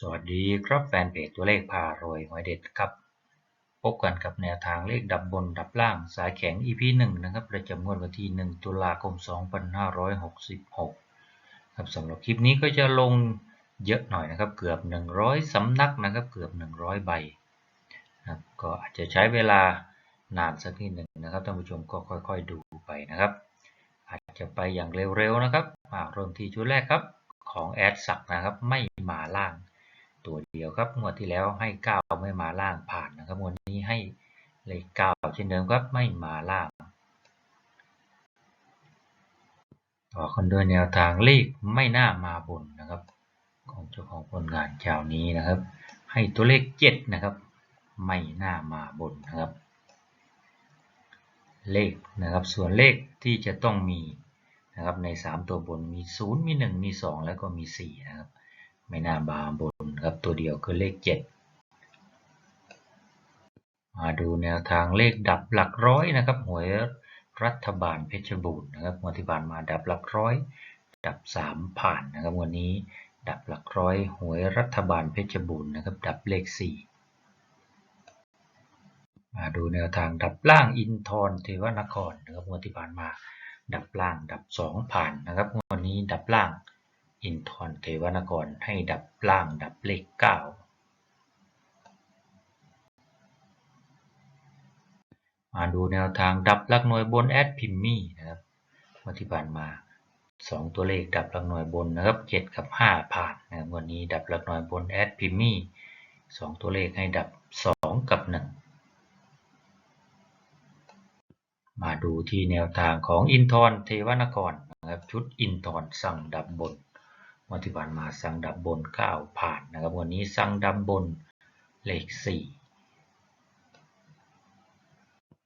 สวัสดีครับแฟนเพจตัวเลขพารวยหวยเด็ดครับ พบกันกับแนวทางเลขดับบนดับล่างสายแข็ง EP 1นะครับประจำงวดวันที่ 1 ตุลาคม 2566 ครับสำหรับคลิปนี้ก็จะลงเยอะหน่อยนะครับ เกือบ 100 สำนักนะครับ เกือบ 100 ใบนะครับก็อาจจะใช้เวลานานสักนิดหนึ่งนะครับท่านผู้ชมก็ค่อยๆดูไปนะครับ อาจจะไปอย่างเร็วๆนะครับเริ่มที่ชุดแรกครับของแอดสักนะครับไม่มาล่าง ตัวเดียวครับงวดที่แล้วให้ 9 ไม่มาล่างผ่านนะครับงวดนี้ให้เลข9เช่นเดิมครับไม่มาล่างต่อกันด้วยแนวทางเลขไม่น่ามาบนนะครับ ของเจ้าของผลงานเจ้านี้นะครับ ให้ตัวเลข7นะครับ ไม่น่ามาบนนะครับ เลขนะครับส่วนเลขที่จะต้องมีนะครับใน 3 ตัวบนมี 0 มี 1 มี 2 แล้วก็มี4นะครับ ไม่น่าบาบนครับตัวเดียวคือเลข 7 มาดูแนวทางเลขดับหลักร้อยนะครับหวยรัฐบาลเพชรบูรณ์นะครับงวดที่ผ่านมาดับหลักร้อย ดับ 3 ผ่านนะครับวันนี้ดับหลักร้อยหวยรัฐบาลเพชรบูรณ์นะครับดับเลข 4 มาดูแนวทางดับล่างอินทรเทวนครนะครับงวดที่ผ่านมาดับล่างดับ 2 ผ่านนะครับงวดนี้ดับล่าง อินทรเทวนครให้ดับล่างดับเลข9มาดูแนวทางดับหลักหน่วยบนแอดพิมมี่นะครับงวดที่ผ่านมา 2 ตัวเลขดับหลักหน่วยบนนะครับ7กับ 5 ผ่านนะครับวันนี้ดับหลักหน่วยบนแอดพิมมี่2ตัวเลขให้ดับ 2 กับ 1 มาดูที่แนวทางของอินทรเทวนครนะครับชุดอินทรสั่งดับบน วันที่ผ่านมาสั่งดับบน 9 ผ่านนะครับ วันนี้สั่งดับบนเลข 4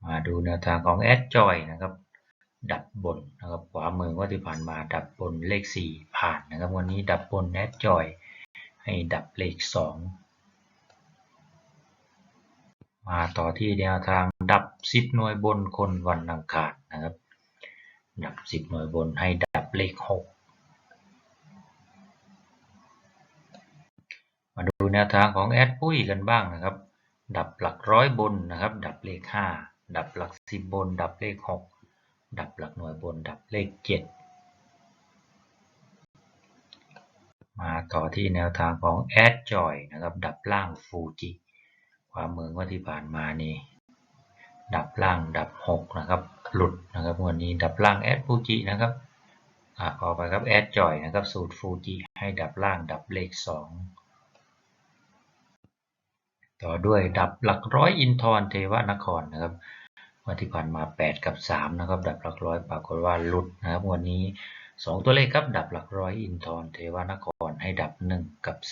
มาดูแนวทางของแอดจอยนะครับ ดับบนนะครับขวามือว่าที่ผ่านมาดับบนเลข 4 ผ่านนะครับ วันนี้ดับบนแอดจอยให้ดับเลข 2 มาต่อที่แนวทางดับ 10 หน่วยบนคนวันอังคารนะครับ ดับ 10 หน่วยบนให้ดับเลข 6 มาดูแนวทางของแอดปุ้ยกันบ้างนะครับ ดับหลักร้อยบนนะครับ ดับเลข 5 ดับหลัก10บบน ดับเลข 6 ดับหลักหน่วยบน ดับเลข 7 มาต่อที่แนวทางของแอดจอยนะครับ ดับล่างฟูจิความเมืองว่าที่ผ่านมานี่ดับล่างดับ 6 นะครับ หลุดนะครับวันนี้ดับล่างแอดฟูจินะครับอ่าขอไปครับแอดจอยนะครับสูตรฟูจิให้ดับล่างดับเลข 2 ต่อด้วยดับหลักร้อยอินทรเทวนครนะครับวันที่ผ่านมา 8 กับ 3 นะครับ ดับหลักร้อยปรากฏว่าหลุดนะครับ วันนี้ 2 ตัวเลขครับ ดับหลักร้อยอินทรเทวนครให้ดับ 1 กับ 4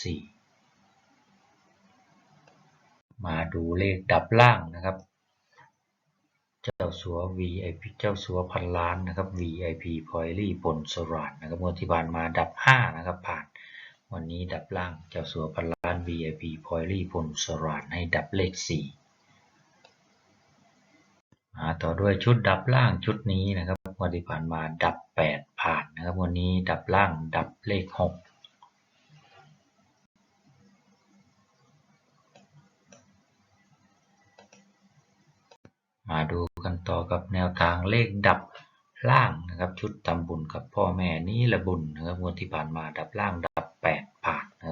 มาดูเลขดับล่างนะครับ เจ้าสัว VIP เจ้าสัวพันล้านนะครับ VIP พอยลี่ปนสรานนะครับงวดที่ผ่านมาดับ 5 นะครับ ผ่าน วันนี้ดับล่างเจ้าสัวพันล้าน VIP พอยลี่ปนสรานให้ดับเลข 4 มาต่อด้วยชุดดับล่างชุดนี้นะครับวันที่ผ่านมาดับ 8 ผ่านนะครับ วันนี้ดับล่างดับเลข 6มาดูกันต่อกับแนวทางเลขดับล่างนะครับ ชุดทำบุญกับพ่อแม่นี้ละบุญนะครับงวดที่ผ่านมาดับล่างดับ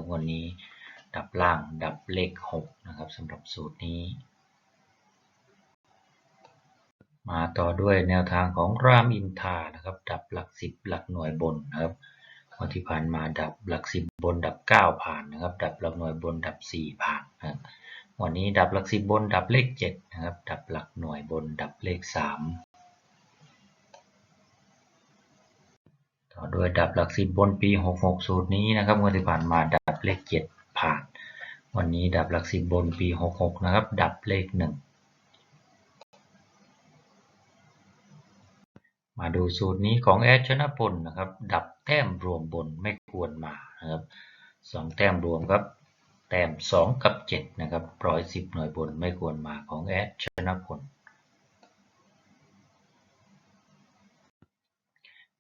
นะครับวันนี้ดับล่างดับเลข 6 นะครับสำหรับสูตรนี้ มาต่อด้วยแนวทางของรามอินทานะครับ ดับหลัก 10 หลักหน่วยบนนะครับวันที่ผ่านมาดับหลัก 10 บนดับ 9 ผ่านนะครับ ดับหลักหน่วยบนดับ 4 ผ่านนะครับวันนี้ดับหลักสิบบนดับเลข 7 นะครับ ดับหลักหน่วยบนดับเลข 3ต่อด้วยดับหลักสิบบนปี 66 สูตรนี้นะครับงวดที่ผ่านมาดั บเลข7ผ่าน วันนี้ดับหลักสิบบนปี66นะครับ ดับเลข1มาดูสูตรนี้ของแอดชนะพลนะครับ ดับแต้มรวมบนไม่ควรมานะครับสองแต้มรวมครับ แต้ม2กับ7นะครับร้อยสิบหน่วยบนไม่ควรมาของแอดชนะพล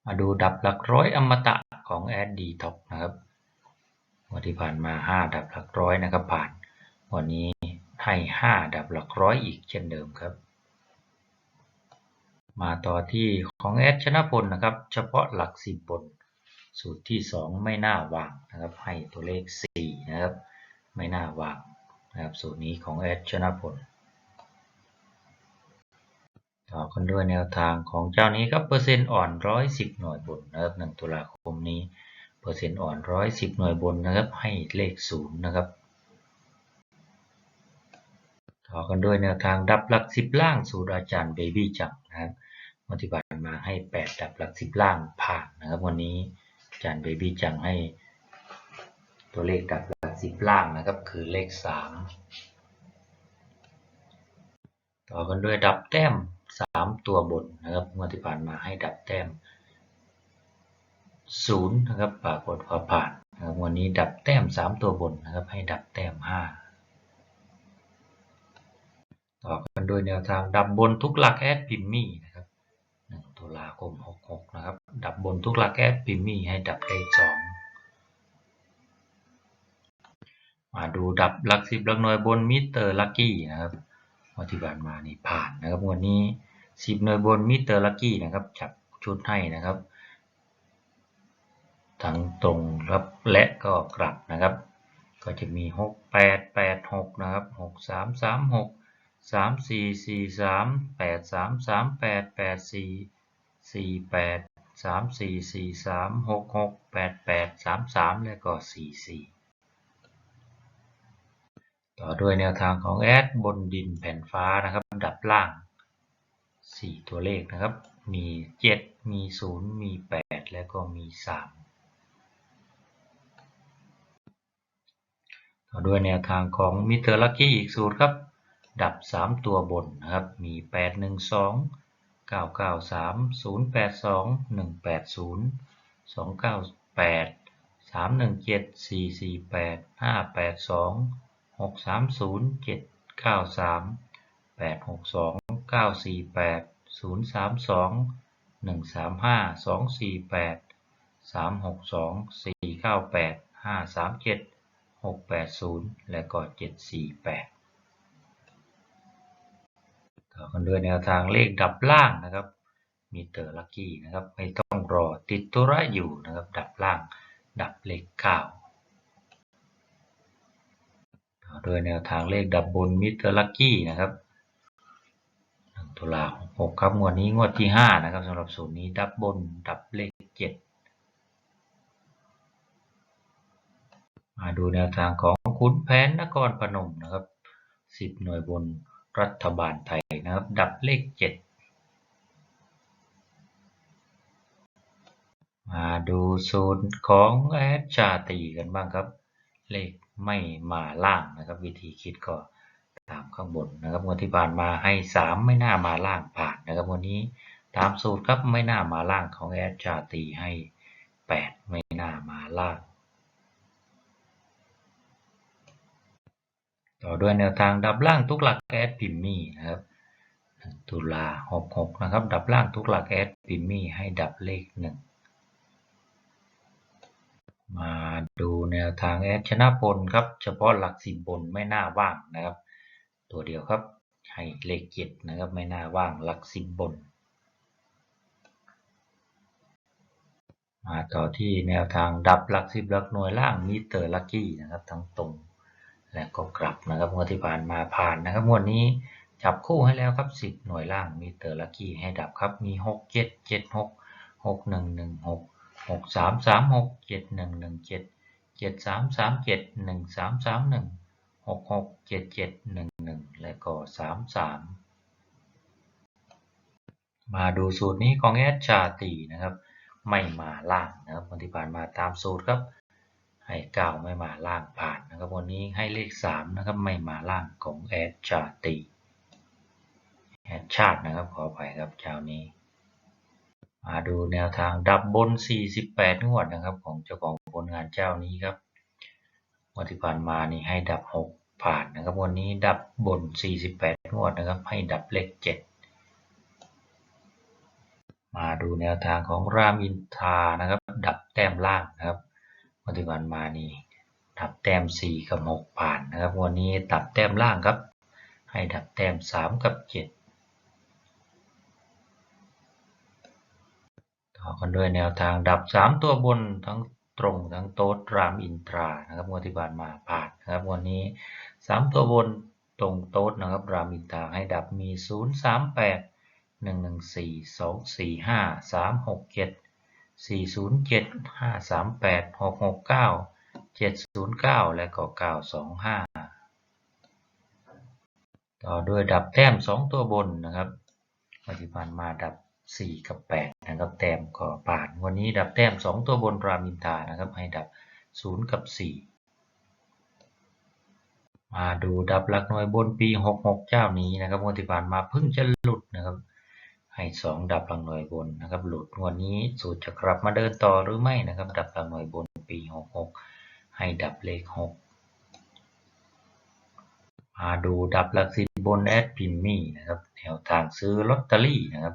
มาดูดับหลักร้อยอมตะของแอดดีท็อกนะครับ วันที่ผ่านมา 5 ดับหลักร้อยนะครับ ผ่าน วันนี้ให้ 5 ดับหลักร้อยอีกเช่นเดิมครับ มาต่อที่ของแอดชนะพลนะครับ เฉพาะหลักสิบบน สูตรที่ 2 ไม่น่าวางนะครับ ให้ตัวเลข 4 นะครับ ไม่น่าวางนะครับ สูตรนี้ของแอดชนะพลต่อกันด้วยแนวทางของเจ้านี้ครับเปอร์เซ็นต์อ่อน 110 หน่วยบนนะครับ1ตุลาคมนี้ ปอร์เซ็นต์อ่อน110หน่วยบนนะครับ ให้เลข0นย์นะครับ ต่อกันด้วยแนวทางดับหลัก10ล่างสูตรอาจารย์เบบี้จังนะครับวันที่ผ่านมาให้8ดับหลัก10ล่างผ่านนะครับ วันนี้อาจารย์เบบี้จังให้ ตัวเลขดับหลัก10ล่างนะครับ คือเลข3ต่อกันด้วยดับแต้ม3ตัวบนนะครับงวดที่ผ่านมาให้ดับแต้ม 0นะครับปรากฏว่าผ่านนะครับวันนี้ดับแต้ม 3 ตัวบนนะครับให้ดับแต้ม 5 ต่อกันโดยแนวทางดับบนทุกหลักแอดพิมมี่นะครับ1ตุลาคม 66 นะครับ ดับบนทุกหลักแอดพิมมี่ให้ดับเลข2มาดูดับหลัก10หลักหน่วยบนมิเตอร์ลักกี้นะครับวันที่ผ่านมานี่ผ่านนะครับวันนี้10หน่วยบนมิเตอร์ลักกี้นะครับจับชุดให้นะครับ ทั้งตรงครับและก็กลับนะครับ ก็จะมี 6 8 8 6 นะครับ 6 3 3 6 3 4 4 3 8 3 3 8 8 4 4 8 3 4 4 3 6 6 8 8 3 3 และก็ 4 4 ต่อด้วยแนวทางของแอดบนดินแผ่นฟ้านะครับดับล่าง 4 ตัวเลขนะครับ มี 7 มี 0 มี 8 และก็มี 3 ต่อด้วยแนวทางของมิเตอร์ลักกี้อีกสูตรครับ ดับ 3 ตัวบนนะครับ มี 8 1 2 9 9 3 0 8 2 1 8 0 2 9 8 3 1 7 4 4 8 5 8 2 6 3 0 7 9 3 8 6 2 9 4 8 0 3 2 1 3 5 2 4 8 3 6 2 4 9 8 5 3 7 6 8 0 และก็ 7 4 8ต่อกันด้วยแนวทางเลขดับล่างนะครับ มีเตอร์ลักกี้นะครับ ไม่ต้องรอติดตัวระอยู่นะครับ ดับล่าง ดับเลขเก้าต่อด้วยแนวทางเลขดับบนมิเตอร์ลักกี้นะครับ1ตุลาหกครับงวดนี้งวดที่ 5 นะครับสำหรับสูตรนี้ดับบนดับเลข 7 มาดูแนวทางของขุนแผนนครพนมนะครับ 10 หน่วยบนรัฐบาลไทยนะครับ ดับเลข 7 มาดูสูตรของแอดชาตีกันบ้างครับ เลขไม่มาล่างนะครับ วิธีคิดก็ตามข้างบนนะครับวันที่ผ่านมาให้ 3 ไม่น่ามาล่างผ่านนะครับวันนี้ตามสูตรครับไม่น่ามาล่างของแอดชาตีให้ 8 ไม่น่ามาล่าง ต่อด้วยแนวทางดับล่างทุกหลักแอดพิมมี่นะครับตุลา66นะครับ ดับล่างทุกหลักแอดพิมมี่ให้ดับเลข1มาดูแนวทางแอดชนะพลครับ เฉพาะหลักสิบบนไม่น่าว่างนะครับ ตัวเดียวครับ ให้เลขเจ็ดนะครับไม่น่าว่างหลักสิบบน มาต่อที่แนวทางดับหลักสิบหลักหน่วยล่างมิเตอร์ลักกี้นะครับ ทั้งตรง และก็กลับนะครับงวดที่ผ่านมาผ่านนะครับงวดนี้จับคู่ให้แล้วครับสิบหน่วยล่างมิเตอร์ลักกี้ให้ดับครับมีหกเจ็ดเจ็ดหกหกหนึ่งหนึ่งหกหกสามสามหกเจ็ดหนึ่งหนึ่งเจ็ดเจ็ดสามสามเจ็ดหนึ่งสามสามหนึ่งหกหกเจ็ดเจ็ดหนึ่งหนึ่งและก็สามสามมาดูสูตรนี้ของแอดชาตีนะครับ ไม่มาล่างนะครับวันที่ผ่านมาตามสูตรครับ ให้เก้าไม่มาล่างผ่านนะครับ วันนี้ให้เลขสามนะครับไม่มาล่างของแอดชาตีแอดชาตินะครับขออภัยครับเจ้านี้ มาดูแนวทางดับบน 48 งวดนะครับ ของเจ้าของผลงานเจ้านี้ครับวันที่ผ่านมานี่ให้ดับ 6 ผ่านนะครับ วันนี้ดับบน 48 งวดนะครับ ให้ดับเลข 7 มาดูแนวทางของรามอินทานะครับ ดับแต้มล่างนะครับ วันที่ผ่านมานี่ดับแต้มสี่กับหกผ่านนะครับวันนี้ดับแต้มล่างครับ ให้ดับแต้มสามกับเจ็ดต่อกันด้วยแนวทางดับสามตัวบนทั้งตรงทั้งโต๊ดรามอินทรานะครับงวดที่ผ่านมาผ่านนะครับวันนี้สามตัวบนตรงโต๊ดนะครับรามอินทราให้ดับมีศูนย์สามแปดหนึ่งหนึ่ง สี่ศูนย์เจ็ดห้าสามแปดหกหกเก้าเจ็ดศูนย์เก้าและก็เก้าสองห้าต่อด้วยดับแต้มสองตัวบนนะครับปัจจุบันมาดับสี่กับแปดนะครับแต้มก็ผ่านวันนี้ดับแต้มสองตัวบนรามินทานะครับให้ดับศูนย์กับสี่มาดูดับหลักหน่วยบนปีหกหกเจ้านี้นะครับวันที่ผ่านมาเพิ่งจะหลุด ให้สองดับหลักหน่วยบนนะครับ หลุดวันนี้สูตรจะกลับมาเดินต่อหรือไม่นะครับ ดับหลักหน่วยบนปีหกหกให้ดับเลขหกมาดูดับหลักสิบบนแอดพิมมี่นะครับแนวทางซื้อลอตเตอรี่นะครับ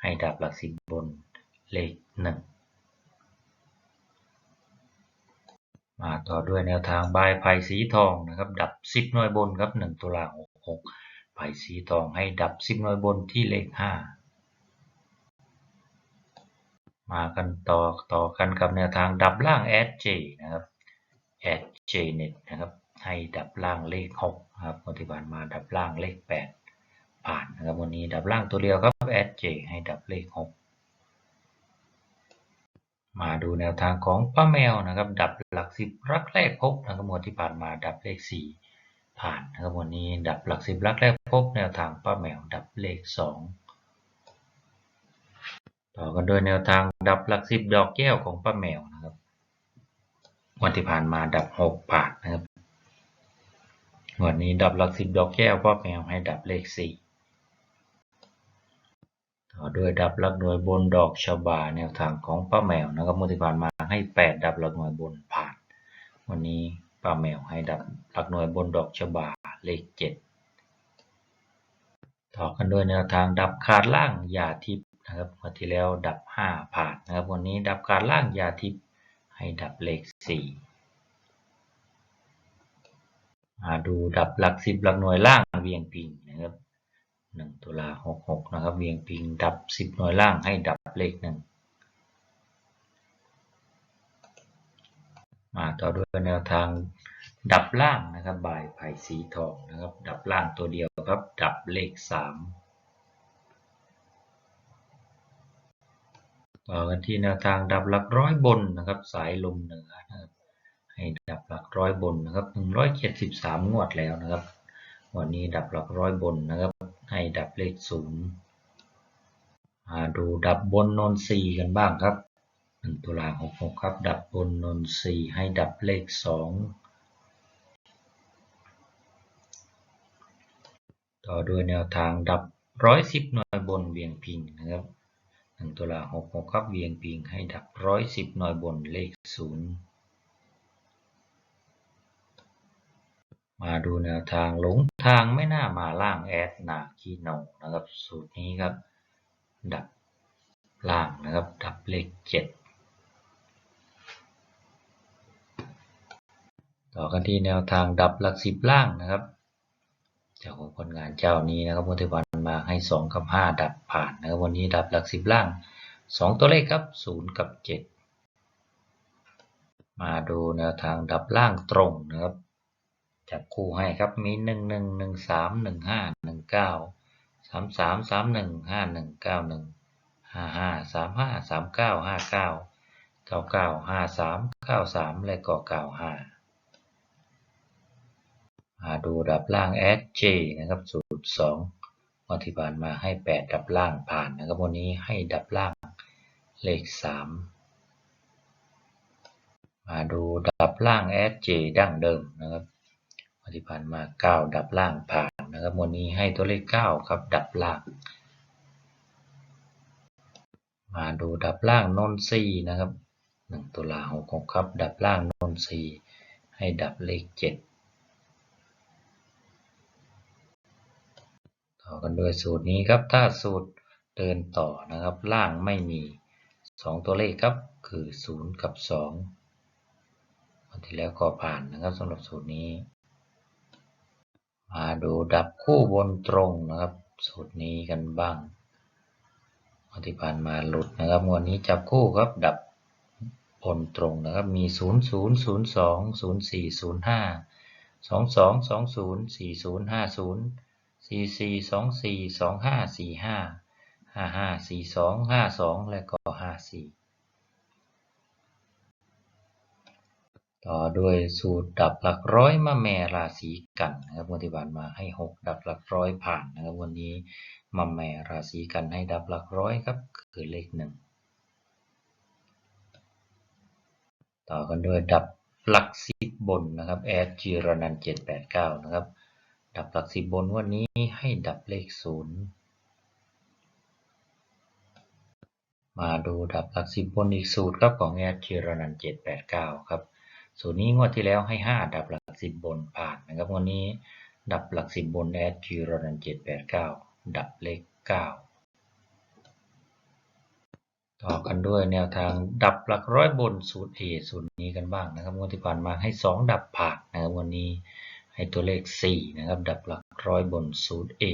ให้ดับหลักสิบบนเลขหนึ่งมาต่อด้วยแนวทางบายไผ่สีทองนะครับ ดับสิบหน่วยบนครับหนึ่งตุลาหกหกไผ่สีทองให้ดับสิบหน่วยบนที่เลขห้า มากันต่อต่อกันกับแนวทางดับล่างแอดเจนะครับแอดเจเน็ตนะครับ ให้ดับล่างเลขหกครับปฏิบัติมาดับล่างเลขแปดผ่านนะครับวันนี้ดับล่างตัวเดียวครับแอดเจให้ดับเลขหกมาดูแนวทางของป้าแมวนะครับ ดับหลักสิบรักแรกพบนะครับวันที่ผ่านมาดับเลขสี่ผ่านนะครับวันนี้ดับหลักสิบรักแรกพบแนวทางป้าแมวดับเลขสอง ต่อกันด้วยแนวทางดับหลักสิบดอกแก้วของป้าแมวนะครับ วันที่ผ่านมาดับหกผ่านนะครับ วันนี้ดับหลักสิบดอกแก้วป้าแมวให้ดับเลขสี่ต่อด้วยดับหลักหน่วยบนดอกชบาแนวทางของป้าแมวนะครับวันที่ผ่านมาให้แปดดับหลักหน่วยบนผ่าน วันนี้ป้าแมวให้ดับหลักหน่วยบนดอกชบาเลขเจ็ดต่อกันด้วยแนวทางดับขาดล่างยาทิพย์ ครับวันที่แล้วดับ 5 ผ่านนะครับ วันนี้ดับการล่างยาทิพย์ให้ดับเลข4มาดูดับหลัก 10 หลักหน่วยล่างเวียงปิงนะครับ1ตุลา66นะครับ เวียงปิงดับ 10 หน่วยล่างให้ดับเลข 1 มาต่อด้วยแนวทางดับล่างนะครับ บ่ายไผ่สีทองนะครับ ดับล่างตัวเดียวครับ ดับเลข 3 ต่อกันที่แนวทางดับหลักร้อยบนนะครับ สายลมเหนือนะครับ ให้ดับหลักร้อยบนนะครับหนึ่งร้อยเจ็ดสิบสามงวดแล้วนะครับ วันนี้ดับหลักร้อยบนนะครับ ให้ดับเลขศูนย์มาดูดับบนนนทรีกันบ้างครับหนึ่งตุลาหกหกครับ ดับบนนนทรีให้ดับเลขสองต่อด้วยแนวทางดับร้อยสิบหน่วยบนเวียงพิงนะครับ หนึ่งตุลาหกหกครับเวียงพิงให้ดับร้อยสิบหน่วยบนเลขศูนย์มาดูแนวทางหลงทางไม่น่ามาล่างแอดนาคีโนนะครับสูตรนี้ครับ ดับล่างนะครับ ดับเลขเจ็ดต่อกันที่แนวทางดับหลักสิบล่างนะครับ จาของผลงานเจ้านี้นะครับวันที่วัน มาให้สองกับห้าดับผ่านนะครับวันนี้ดับหลักสิบล่างสองตัวเลขครับศูนย์กับเจ็ดมาดูแนวทางดับล่างตรงนะครับจับคู่ให้ครับมีหนึ่งหนึ่งหนึ่งสามหนึ่งห้าหนึ่งเก้าสามสามสามหนึ่งห้าหนึ่งเก้าหนึ่งห้าห้าสามห้าสามเก้าห้าเก้าเก้าเก้าห้าสามเก้าสามและก็เก้าห้ามาดูดับล่างแอดเจนะครับสูตรสอ งวดที่ผ่านมาให้ 8 ดับล่างผ่านนะครับวันนี้ให้ดับล่างเลข 3 มาดูดับล่างแอดเจดั้งเดิมนะครับวันที่ผ่านมา 9 ดับล่างผ่านนะครับวันนี้ให้ตัวเลข 9 ครับดับล่าง มาดูดับล่างนนทรีนะครับ 1 ตุลาหกครับดับล่างนนทรีให้ดับเลข 7 ต่อกันด้วยสูตรนี้ครับ ถ้าสูตรเดินต่อนะครับ ล่างไม่มี 2 ตัวเลขครับ คือ 0 กับ2วันที่แล้วก็ผ่านนะครับสำหรับสูตรนี้ มาดูดับคู่บนตรงนะครับ สูตรนี้กันบ้างวันที่ผ่านมาหลุดนะครับวันนี้จับคู่ครับ ดับบนตรงนะครับ มี 0 0 0 2 0 4 0 5 2 2 2 0 4 0 5 0 4 4 2 4 2 5 4 5 5 5 4 2 5 2และก็5 4ต่อด้วยสูตรดับหลักร้อยมาแม่ราศีกันนะครับวันที่ผ่านมาให้ 6 ดับหลักร้อยผ่านนะครับวันนี้มาแม่ราศีกันให้ดับหลักร้อยครับคือเลขหนึ่งต่อกันด้วยดับหลักสิบบนนะครับแอดจีรนันเจ็ดแปดเก้านะครับ ดับหลักสิบบนวันนี้ให้ดับเลขศูนย์มาดูดับหลักสิบบนอีกสูตรครับของแอดจีรนันเจ็ดแปดเก้าครับ สูตรนี้งวดที่แล้วให้5ดับหลักสิบบนผ่านนะครับวันนี้ดับหลักสิบบนแอดจีรนันเจ็ดแปดเก้าดับเลขเก้าต่อกันด้วยแนวทางดับหลักร้อยบนสูตร A สูตรนี้กันบ้างนะครับงวดที่ผ่านมาให้2ดับผ่านนะครับวันนี้ ให้ตัวเลข 4 นะครับ ดับหลักร้อยบนสูตร A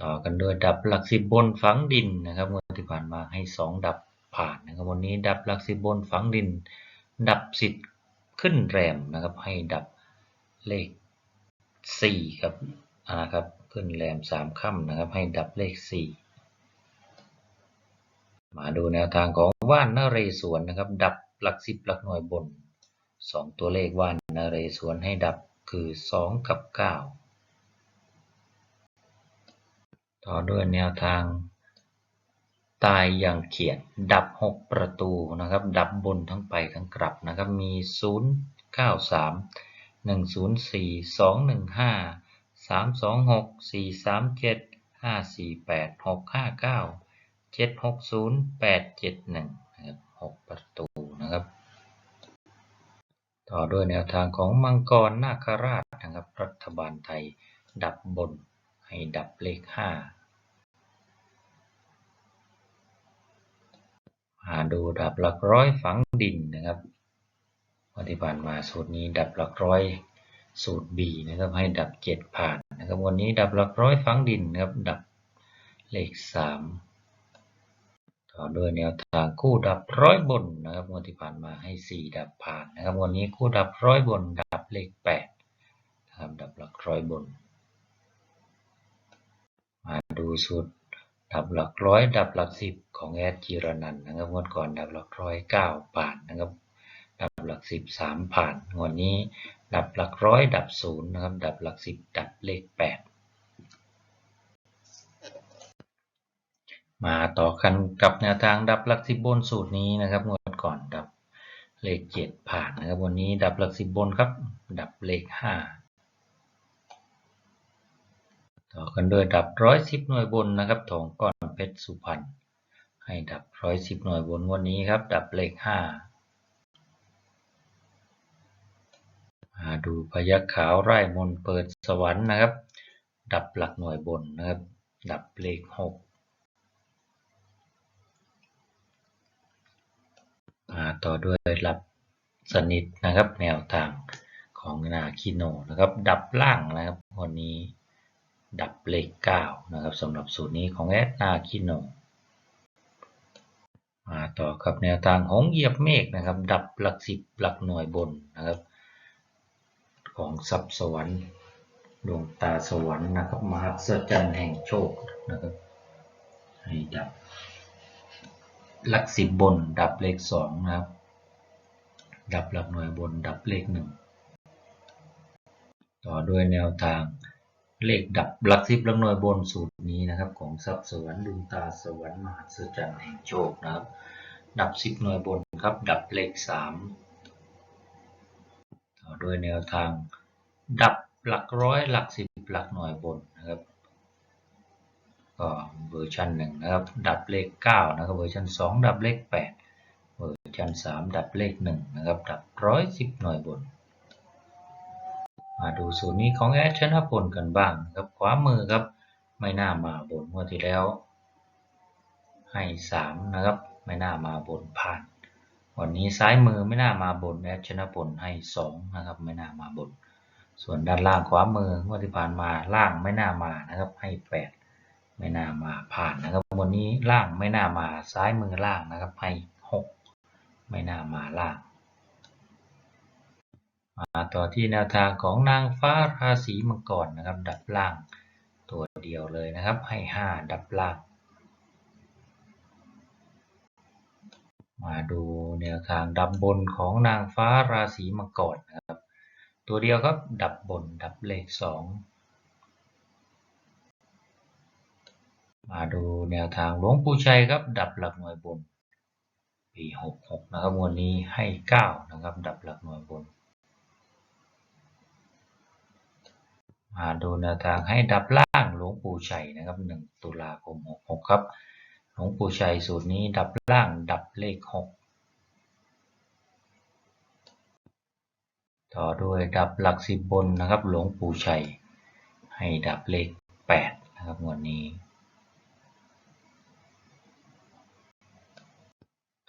ต่อกันด้วยดับหลักสิบบนฝังดินนะครับงวดที่ผ่านมาให้ 2 ดับผ่านนะครับวันนี้ดับหลักสิบบนฝังดิน ดับสิทธิ์ขึ้นแรมนะครับให้ดับเลข 4 ครับนะครับขึ้นแรม3ค่ำนะครับให้ดับเลข 4 มาดูแนวทางของว่านนเรศวรนะครับ ดับหลักสิบหลักหน่วยบน 2ตัวเลขว่านเรศวรให้ดับคือ 2 กับ 9 ต่อด้วยแนวทางตายอย่างเขียนดับ 6 ประตูนะครับ ดับบนทั้งไปทั้งกลับนะครับ มี 0 9 3 1 0 4 2 1 5 3 2 6 4 3 7 5 4 8 6 5 9 7 6 0 8 7 1นะครับ6ประตูนะครับ ต่อด้วยแนวทางของมังกรนาคราชนะครับ รัฐบาลไทยดับบนให้ดับเลข 5 มาดูดับหลักร้อยฝังดินนะครับวันที่ผ่านมาสูตรนี้ดับหลักร้อยสูตร B นะครับให้ดับ 7 ผ่านนะครับวันนี้ดับหลักร้อยฝังดินนะครับดับเลข 3 ต่อด้วยแนวทางคู่ดับร้อยบนนะครับวันที่ผ่านมาให้ 4 ดับผ่านนะครับวันนี้คู่ดับร้อยบนดับเลข8นะครับดับหลักร้อยบน มาดูสูตรดับหลักร้อยดับหลักสิบของแอดจีรนันนะครับงวดก่อนดับหลักร้อยเก้าผ่านนะครับดับหลักสิบสามผ่านงวดนี้ ดับหลักร้อยดับศูนย์นะครับดับหลักสิบดับเลขแปด มาต่อกันกับแนวทางดับหลักสิบบนสูตรนี้นะครับงวดก่อนดับเลขเจ็ดผ่านนะครับวันนี้ดับหลักสิบบนครับ ดับเลขห้าต่อกันด้วยดับร้อยสิบหน่วยบนนะครับทองก้อนเพชรสุพรรณให้ดับร้อยสิบหน่วยบนวันนี้ครับ ดับเลขห้ามาดูพยักขาวไร่มนเปิดสวรรค์นะครับ ดับหลักหน่วยบนนะครับ ดับเลขหกมา ต่อด้วยหลับสนิทนะครับ แนวทางของนาคิโนนะครับ ดับล่างนะครับวันนี้ดับเลข9นะครับสำหรับสูตรนี้ของแอดนาคิโนมาต่อกับแนวทางหงเหยียบเมฆนะครับ ดับหลักสิบหลักหน่วยบนนะครับ ของสับสวรรค์ดวงตาสวรรค์นะครับมหัศจรรย์แห่งโชคนะครับให้ดับ หลักสิบบน ดับเลขสองนะครับ ดับหลักหน่วยบน ดับเลขหนึ่งต่อด้วยแนวทางเลขดับหลักสิบหลักหน่วยบนสูตรนี้นะครับ ของทรัพย์สวรรค์ดวงตาสวรรค์มหัศจรรย์แห่งโชคนะครับ ดับสิบหน่วยบนครับ ดับเลขสามต่อด้วยแนวทางดับหลักร้อยหลักสิบหลักหน่วยบนนะครับ ก็เวอร์ชันหนึ่งนะครับ ดับเลขเก้านะครับ เวอร์ชันสองดับเลขแปดเวอร์ชันสามดับเลขหนึ่งนะครับ ดับร้อยสิบหน่วยบน มาดูสูตรนี้ของแอดชนะพลกันบ้างครับขวามือครับ ไม่น่ามาบนเมื่อที่แล้ว ให้สามนะครับ ไม่น่ามาบนผ่าน วันนี้ซ้ายมือไม่น่ามาบนแอดชนะผลให้สองนะครับ ไม่น่ามาบน ส่วนด้านล่างขวามืองวดที่ผ่านมาล่างไม่น่ามานะครับ ให้แปด ไม่น่ามาผ่านนะครับวันนี้ล่างไม่น่ามาซ้ายมือล่างนะครับให้หกไม่น่ามาล่างมาต่อที่แนวทางของนางฟ้าราศีมังกรนะครับ ดับล่างตัวเดียวเลยนะครับ ให้ห้าดับล่าง มาดูแนวทางดับบนของนางฟ้าราศีมังกรนะครับ ตัวเดียวครับดับบนดับเลขสอง มาดูแนวทางหลวงปู่ชัยครับ ดับหลักหน่วยบน ปี66นะครับวันนี้ให้9นะครับ ดับหลักหน่วยบน มาดูแนวทางให้ดับล่างหลวงปู่ชัยนะครับ1ตุลาคม66ครับ หลวงปู่ชัยสูตรนี้ดับล่างดับเลข6ต่อด้วยดับหลักสิบบนนะครับ หลวงปู่ชัย ให้ดับเลข8นะครับวันนี้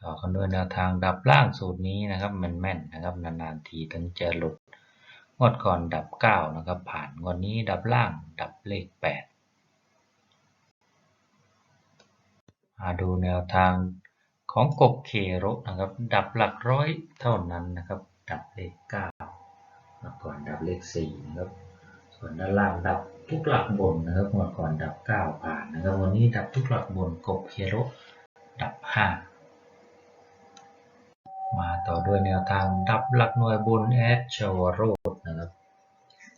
ต่อกันด้วยแนวทางดับล่างสูตรนี้นะครับแม่นๆนะครับนานๆทีถึงจะหลุดงวดก่อนดับ 9 นะครับ ผ่านงวดนี้ดับล่างดับเลข 8 มาดูแนวทางของกบเคโรนะครับ ดับหลักร้อยเท่านั้นนะครับ ดับเลข9งดก่อนดับเลข4นะครับ ส่วนด้านล่างดับทุกหลักบนนะครับงวดก่อนดับ 9 ผ่านนะครับ วันนี้ดับทุกหลักบนกบเคโรดับ 5 มาต่อด้วยแนวทางดับหลักหน่วยบนแอดชาวโรดนะครับ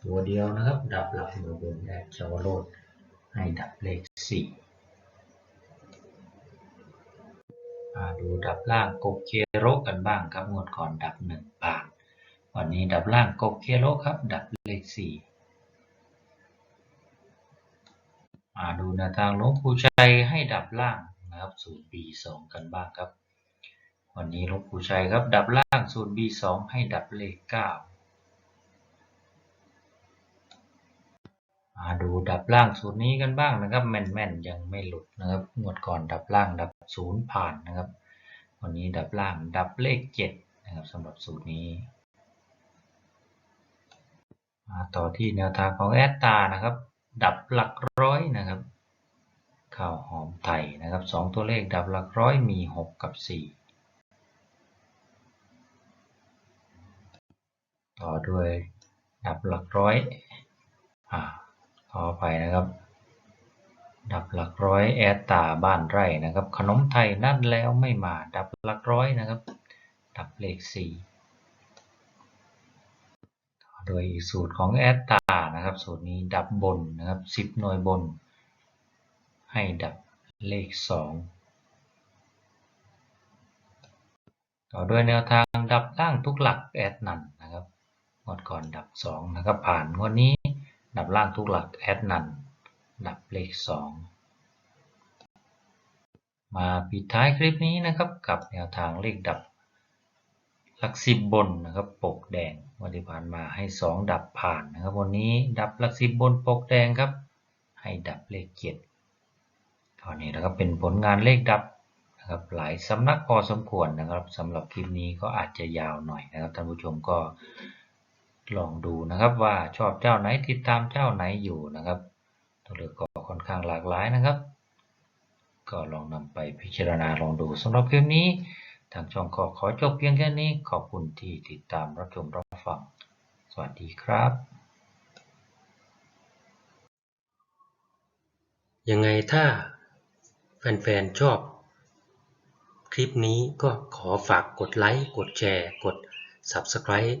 ตัวเดียวนะครับ ดับหลักหน่วยบนแอดชาวโรดให้ดับเลข4มาดูดับล่างกบเคโรกันบ้างครับงวดก่อนดับ1ผ่งบานวันนี้ดับล่างกบเคโรครับ ดับเลข4มาดูแนวทางหลวงปู่ชัยให้ดับล่างนะครับสูตร B2 กันบ้างครับ วันนี้หลวงปู่ชัยครับ ดับล่างสูตร B2 ให้ดับเลข 9 มาดูดับล่างสูตรนี้กันบ้างนะครับแม่นๆยังไม่หลุดนะครับงวดก่อนดับล่างดับศูนย์ผ่านนะครับ วันนี้ดับล่างดับเลข 7 นะครับสำหรับสูตรนี้มาต่อที่แนวทางของแอตตานะครับ ดับหลักร้อยนะครับข้าวหอมไทยนะครับสองตัวเลขดับหลักร้อยมี 6 กับ 4 ต่อด้วยดับหลักร้อยอ่าขอไปนะครับ ดับหลักร้อยแอดตาบ้านไร่นะครับ ขนมไทยนั่นแล้วไม่มา ดับหลักร้อยนะครับ ดับเลขสี่ต่อโดยอีกสูตรของแอดตานะครับ สูตรนี้ดับบนนะครับสิบหน่วยบน ให้ดับเลขสองต่อด้วยแนวทางดับล่างทุกหลักแอดนันนะครับ วดก่อนดับ 2 นะครับ ผ่านงวดนี้ดับล่างทุกหลักแอดนันดับเลข 2 มาปิดท้ายคลิปนี้นะครับกับแนวทางเลขดับหลักสิบบนนะครับปกแดงวันที่ผ่านมาให้ 2 ดับผ่านนะครับ วันนี้ดับหลักสิบบนปกแดงครับ ให้ดับเลขเจ็ดตอนนี้นะครับเป็นผลงานเลขดับนะครับหลายสำนักพอสมควรนะครับสำหรับคลิปนี้ก็อาจจะยาวหน่อยนะครับท่านผู้ชมก็ ลองดูนะครับว่าชอบเจ้าไหนติดตามเจ้าไหนอยู่นะครับ ตัวเลือกก็ค่อนข้างหลากหลายนะครับ ก็ลองนำไปพิจารณาลองดูสำหรับคลิปนี้ ทางช่องขอขอจบเพียงแค่นี้ ขอบคุณที่ติดตามรับชมรับฟัง สวัสดีครับ ยังไงถ้าแฟนๆชอบคลิปนี้ก็ขอฝากกดไลค์ กดแชร์ กด Subscribe